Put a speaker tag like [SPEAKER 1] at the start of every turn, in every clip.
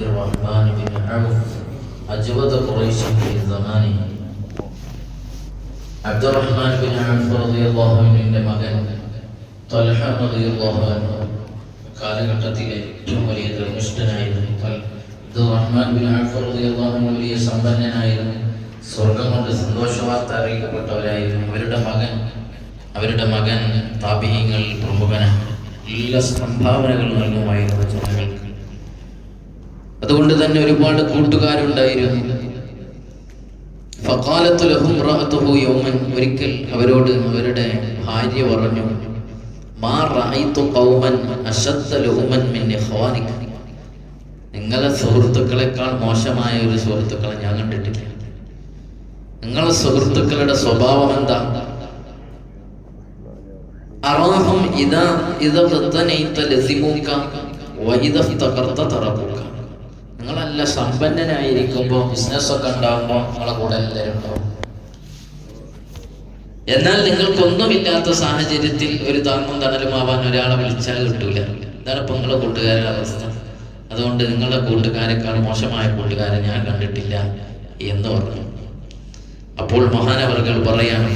[SPEAKER 1] عبد الرحمن بن عوف أجود قريش في زمانه عبد الرحمن بن عوف رضي الله عنه മകൻ ത്വൽഹ റളിയല്ലാഹു അൻഹു കാലഘട്ടത്തിലെ ഏറ്റവും വലിയ ധർമ്മിഷ്ഠനായിരുന്നു ത്വൽ- അബ്ദുറഹ്മാൻ ബിൻ ഔഫ് റളിയല്ലാഹു അൻഹു വലിയ സമ്പന്നനായിരുന്നു സ്വർഗം കൊണ്ട് സന്തോഷവാർത്ത അറിയിക്കപ്പെട്ടവരായിരുന്നു അവരുടെ മകൻ അവരുടെ മകൻ താപീയങ്ങൾ പ്രമുഖനാണ് എല്ലാ സംഭാവനകൾ നൽകുമായിരുന്നു ജനങ്ങൾക്ക് അതുകൊണ്ട് തന്നെ ഒരുപാട് കൂട്ടുകാരുണ്ടായിരുന്നു. ഫഖാലത്തു ലഹു ഇംറഅത്തുഹു യൗമൻ. ഒരിക്കൽ അവരോട് അവരുടെ ഭാര്യ പറഞ്ഞു മാ റഅയ്തു ഖൗമൻ അശദ്ദ ലുഹുമൻ മിൻ ഇഖ്വാനിക. നിങ്ങളെ സുഹൃത്തുക്കളെക്കാൾ മോശമായ ഒരു സുഹൃത്തുക്കളെ ഞാൻ കണ്ടിട്ടില്ല. നിങ്ങളെ സുഹൃത്തുക്കളുടെ സ്വഭാവം എന്താ? അറാഹം ഇതാ ഇദാ ഖത്തനൈത ലസിമുക വഇദാ ഇഫ്തഖർത തറബുക നിങ്ങളല്ല സമ്പന്നനായിരിക്കുമ്പോൾ ബിസിനസ് ഒക്കെ ഉണ്ടാകുമ്പോൾ നിങ്ങളെ കൂടെ എല്ലാവരും ഉണ്ടാവും. എന്നാൽ നിങ്ങൾക്കൊന്നുമില്ലാത്ത സാഹചര്യത്തിൽ ഒരു താങ്ങും തണലുമാവാൻ ഒരാളെ വിളിച്ചാൽ കിട്ടൂല. ഇതാണ് ഇപ്പൊ നിങ്ങളെ കൂട്ടുകാരുടെ അവസ്ഥ. അതുകൊണ്ട് നിങ്ങളുടെ കൂട്ടുകാരെക്കാൾ മോശമായ കൂട്ടുകാരെ ഞാൻ കണ്ടിട്ടില്ല എന്ന് പറഞ്ഞു. അപ്പോൾ മഹാനവർകൾ പറയാണ്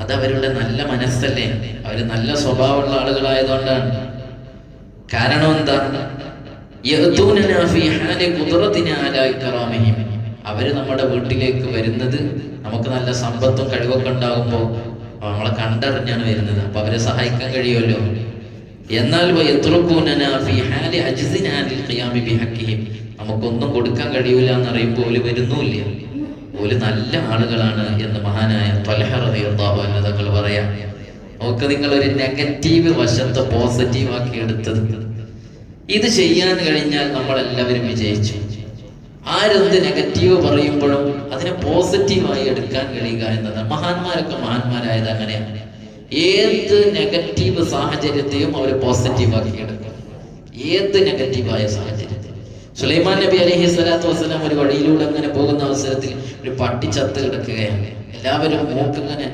[SPEAKER 1] അതവരുടെ നല്ല മനസ്സല്ലേ? അവർ നല്ല സ്വഭാവമുള്ള ആളുകളായതുകൊണ്ടാണ് കാരണം എന്താ? അവർ നമ്മുടെ വീട്ടിലേക്ക് വരുന്നത് നമുക്ക് നല്ല സമ്പത്തും കഴിവൊക്കെ ഉണ്ടാകുമ്പോൾ നമ്മളെ കണ്ടറിഞ്ഞാണ് വരുന്നത്. അപ്പൊ അവരെ സഹായിക്കാൻ കഴിയുമല്ലോ? എന്നാൽ നമുക്കൊന്നും കൊടുക്കാൻ കഴിയൂല എന്നറിയുമ്പോൾ വരുന്നുമില്ല. ഓൽ നല്ല ആളുകളാണ് എന്ന് മഹാനായ റളിയല്ലാഹു അൻഹു തങ്ങൾ പറയാം. നമുക്ക് നിങ്ങൾ ഒരു നെഗറ്റീവ് വശത്തെ പോസിറ്റീവ് ആക്കി എടുത്തത്. ഇത് ചെയ്യാൻ കഴിഞ്ഞാൽ നമ്മളെല്ലാവരും വിജയിച്ചു. ആരെന്ത് നെഗറ്റീവ് പറയുമ്പോഴും അതിനെ പോസിറ്റീവായി എടുക്കാൻ കഴിയുക എന്നതാണ്. മഹാന്മാരൊക്കെ മഹാന്മാരായത് അങ്ങനെയാണ് ഏത് നെഗറ്റീവ് സാഹചര്യത്തെയും അവർ പോസിറ്റീവാക്കി എടുക്കും. ഏത് നെഗറ്റീവായ സാഹചര്യത്തിൽ സുലൈമാൻ നബി അലഹി സ്വലാത്തു വസ്സലാം ഒരു വഴിയിലൂടെ അങ്ങനെ പോകുന്ന അവസരത്തിൽ ഒരു പട്ടി ചത്ത് കിടക്കുകയാണ്. എല്ലാവരും മൂക്കിങ്ങനെ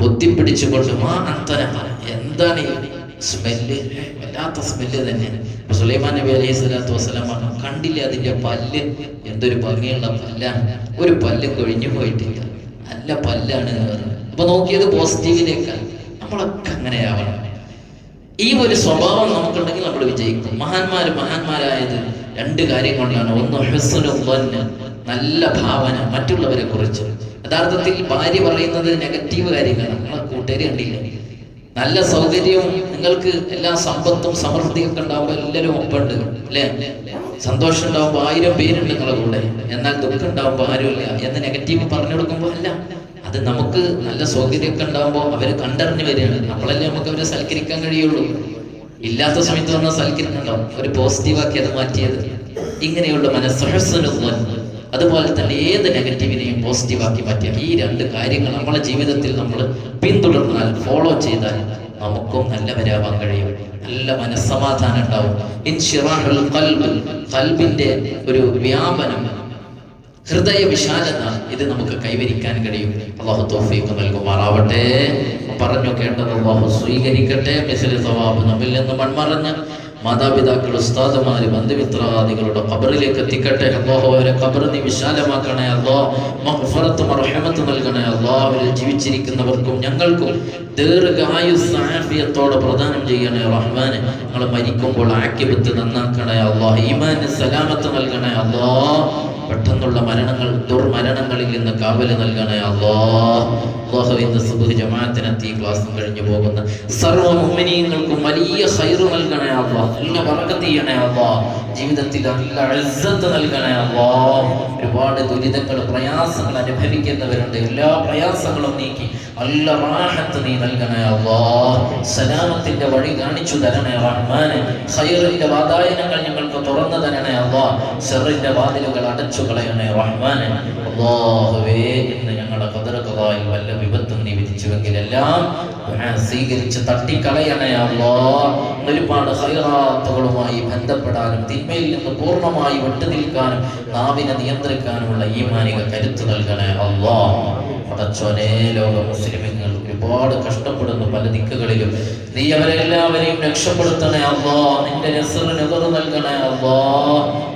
[SPEAKER 1] പൊത്തിപ്പിടിച്ചുകൊണ്ട് മാ അന്തര എന്താണ് സ്മെല്ല്? വല്ലാത്ത സ്മെല്ല് തന്നെയാണ് അപ്പൊ സുലൈമാൻ നബി അലൈഹി സ്വലാത്തു വസ്സലാം പറഞ്ഞു കണ്ടില്ല അതിന്റെ പല്ല്? എന്തൊരു ഭംഗിയുള്ള പല്ലാണ്. ഒരു പല്ല് കൊഴിഞ്ഞു പോയിട്ടില്ല. നല്ല പല്ലാണ് അപ്പൊ നോക്കിയത് പോസിറ്റീവിലേക്കാണ് നമ്മളൊക്കെ അങ്ങനെയാവണം ഈ ഒരു സ്വഭാവം നമുക്കുണ്ടെങ്കിൽ നമ്മൾ വിജയിക്കും. മഹാന്മാര് മഹാന്മാരായത് രണ്ട് കാര്യം കൊണ്ടാണ് ഒന്ന് ഹുസ്നുൽ നല്ല ഭാവന മറ്റുള്ളവരെ കുറിച്ച്. യഥാർത്ഥത്തിൽ ഭാര്യ പറയുന്നത് നെഗറ്റീവ് കാര്യങ്ങളാണ്. നമ്മളെ കൂട്ടുകാരി കണ്ടില്ല? നല്ല സൗകര്യവും നിങ്ങൾക്ക് എല്ലാ സമ്പത്തും സമൃദ്ധിയും ഒക്കെ ഉണ്ടാവുമ്പോൾ എല്ലാവരും ഒപ്പുണ്ട് അല്ലേ? സന്തോഷം ഉണ്ടാവുമ്പോൾ ആയിരം പേരുണ്ട് നിങ്ങളെ കൂടെ. എന്നാൽ ദുഃഖം ഉണ്ടാവുമ്പോൾ ആരുമില്ല എന്ന് നെഗറ്റീവ് പറഞ്ഞു കൊടുക്കുമ്പോൾ അല്ല. അത് നമുക്ക് നല്ല സൗകര്യമൊക്കെ ഉണ്ടാകുമ്പോൾ അവർ കണ്ടറിഞ്ഞു വരികയാണ്. നമ്മളല്ലേ നമുക്ക് അവരെ സൽക്കരിക്കാൻ കഴിയുള്ളൂ. ഇല്ലാത്ത സമയത്ത് വന്നാൽ സൽക്കരിക്കുന്നുണ്ടാവും ഒരു പോസിറ്റീവാക്കി അത് മാറ്റിയത്. ഇങ്ങനെയുള്ള മനസ്സഹസ്വൻ അതുപോലെ തന്നെ ഏത് നെഗറ്റീവിനെയും പോസിറ്റീവാക്കി മാറ്റിയ ഈ രണ്ട് കാര്യങ്ങൾ നമ്മളെ ജീവിതത്തിൽ നമ്മൾ പിന്തുടർന്നാൽ ഫോളോ ചെയ്താൽ നമുക്കും നല്ലവരാവാൻ കഴിയും. നല്ല മനസ്സമാധാനം ഉണ്ടാവും. കൽബിന്റെ ഒരു വ്യാപനം ഹൃദയ വിശാലത ഇത് നമുക്ക് കൈവരിക്കാൻ കഴിയും. അള്ളാഹു തോഫീക്ക് നൽകുമാറാവട്ടെ. പറഞ്ഞു കേട്ടത് അള്ളാഹു സ്വീകരിക്കട്ടെ. മിസിൽ സവാബ് നമ്മിൽ നിന്ന് മൺമറഞ്ഞ് മാതാപിതാക്കൾ ഉസ്താദുമാര് ബന്ധുമിത്രാദികളുടെ ഖബറിലേക്ക് എത്തിക്കട്ടെ. അള്ളാഹു അവരെ ഖബർ നീ വിശാലമാക്കണേ അല്ലോ. മഹ്ഫറത്തും നൽകണേ അല്ലോ. അവരിൽ ജീവിച്ചിരിക്കുന്നവർക്കും ഞങ്ങൾക്കും ദീർഘായുസ്സാഫിയത്തോടെ പ്രദാനം ചെയ്യണേ റഹ്മാനെ. ഞങ്ങൾ മരിക്കുമ്പോൾ ആക്കിബത്ത് നന്നാക്കണേ അള്ളോ ഈമാൻ സലാമത്ത് നൽകണേ അള്ളാഹ് പെട്ടെന്നുള്ള മരണങ്ങൾ ദുർമരണങ്ങളിൽ നിന്ന് കാവൽ നൽകണേ അള്ളാ അള്ളാഹു ഇന്ന് സുബഹ് ജമാഅത്തിനെത്തി ക്ലാസ് കഴിഞ്ഞു പോകുന്ന. സർവ മുഅ്മിനീങ്ങൾക്കും വലിയ ഖൈറ് നൽകണേ അള്ളാ നല്ല ബർക്കത്ത് ചെയ്യണേ അള്ളാ ജീവിതത്തിൽ നല്ല ഇസ്സത്ത് നൽകണേ അള്ളാ ഒരുപാട് ദുരിതങ്ങൾ പ്രയാസങ്ങൾ അനുഭവിക്കുന്നവരുണ്ട്. എല്ലാ പ്രയാസങ്ങളും നീക്കി നല്ല റാഹത്ത് നീ നൽകണേ അള്ളാ. സലാമത്തിന്റെ വഴി കാണിച്ചു തരണേ റഹ്മാനെ. ഖൈറിന്റെ വാതായനങ്ങൾ ഞങ്ങൾക്ക് തുറന്നു തരണേ അള്ളാ. ഷെറിന്റെ വാതിലുകൾ അടച്ചു കളയണേ റഹ്മാനെ. അല്ലാഹുവേ ഇന്ന് ഞങ്ങളുടെ കതറകതായി വല്ല വിപത്തും നീ വിധിച്ചുവെങ്കിലെല്ലാം സ്വീകരിച്ച് തട്ടിക്കളയണേ അള്ളാ. ഒരുപാട് ഹൈറാത്തുകളുമായി ബന്ധപ്പെടാനും തിന്മയിൽ നിന്ന് പൂർണമായി വിട്ടുനിൽക്കാനും നാവിനെ നിയന്ത്രിക്കാനുമുള്ള ഈ മാനിക കരുത്ത് നൽകണേ അല്ലോ പടച്ചോനെ ലോക മുസ്ലിമുകൾ ഒരുപാട് കഷ്ടപ്പെടുന്നു പല ദിക്കുകളിലും നീ അവരെല്ലാവരെയും രക്ഷപ്പെടുത്തണേ അള്ളാ നിന്റെ നെസറിന് നെതറ് നൽകണേ അള്ളാ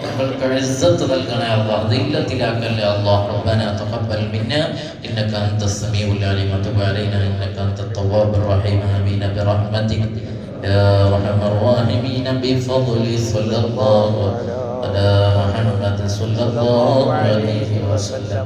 [SPEAKER 1] ഞങ്ങൾക്ക് ഇസ്സത്ത് നൽകണേ അള്ളാ ദില്ലത്തിലാക്കല്ലേ അള്ളാ ربنا تقبل منا انك انت السميع العليم وتب علينا انك انت التواب الرحيم امين برحمتك يا ارحم الراحمين بفضل صلى الله على محمد صلى الله عليه وسلم